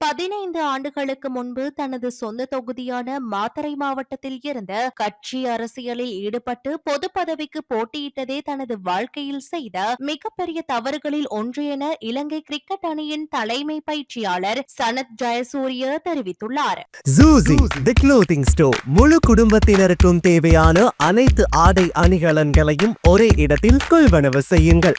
பதினைந்து ஆண்டுகளுக்கு முன்பு தனது சொந்த தொகுதியான மாத்தறை மாவட்டத்தில் இருந்த கட்சி அரசியலில் ஈடுபட்டு பொது பதவிக்கு போட்டியிட்டதே தனது வாழ்க்கையில் செய்த மிகப்பெரிய தவறுகளில் ஒன்று என இலங்கை கிரிக்கெட் அணியின் தலைமை பயிற்சியாளர் சனத் ஜெயசூரிய தெரிவித்துள்ளார். ஸ்டோர் முழு குடும்பத்தினருக்கும் தேவையான அனைத்து ஆடை அணிகலன்களையும் ஒரே இடத்தில் கொள்வனவு செய்யுங்கள்.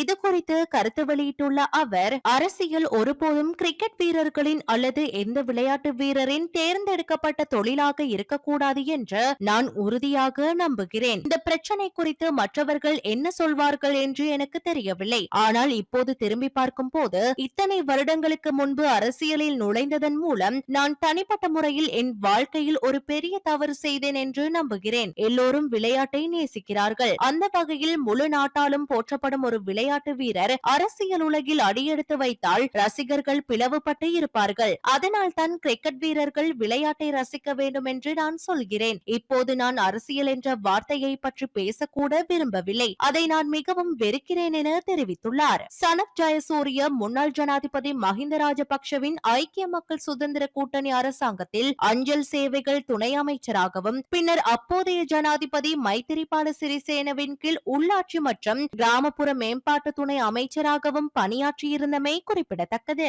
இது குறித்து கருத்து வெளியிட்டுள்ள அவர் அரசியல் ஒருபோதும் கிரிக்கெட் வீரர்களின் அல்லது எந்த விளையாட்டு வீரரின் தேர்ந்தெடுக்கப்பட்ட தொழிலாக இருக்கக்கூடாது என்று நான் உறுதியாக நம்புகிறேன். இந்த பிரச்சனை குறித்து மற்றவர்கள் என்ன சொல்வார்கள் என்று எனக்கு தெரியவில்லை. ஆனால் இப்போது திரும்பி பார்க்கும் போது இத்தனை வருடங்களுக்கு முன்பு அரசியலில் நுழைந்ததன் மூலம் நான் தனிப்பட்ட முறையில் என் வாழ்க்கையில் ஒரு பெரிய தவறு செய்தேன் என்று நம்புகிறேன். எல்லோரும் விளையாட்டை நேசிக்கிறார்கள். அந்த வகையில் முழு நாட்டாலும் போற்றப்படும் ஒரு விளையாட்டு விளையாட்டு வீரர் அரசியல் உலகில் அடியெடுத்து வைத்தால் ரசிகர்கள் பிளவுபட்டு இருப்பார்கள். அதனால் தான் கிரிக்கெட் வீரர்கள் விளையாட்டை ரசிக்க வேண்டும் என்று நான் சொல்கிறேன். இப்போது நான் அரசியல் என்ற வார்த்தையை பற்றி பேசக்கூட விரும்பவில்லை. அதை நான் மிகவும் வெறுக்கிறேன் என தெரிவித்துள்ளார். சனத் ஜெயசூரிய முன்னாள் ஜனாதிபதி மஹிந்த ராஜபக்சவின் ஐக்கிய மக்கள் சுதந்திர கூட்டணி அரசாங்கத்தில் அஞ்சல் சேவைகள் துணை அமைச்சராகவும் பின்னர் அப்போதைய ஜனாதிபதி மைத்திரிபால சிறிசேனவின் கீழ் உள்ளாட்சி மற்றும் கிராமப்புற மேம்பாடு மேம்பாட்டு துணை அமைச்சராகவும் பணியாற்றியிருந்தமை குறிப்பிடத்தக்கது.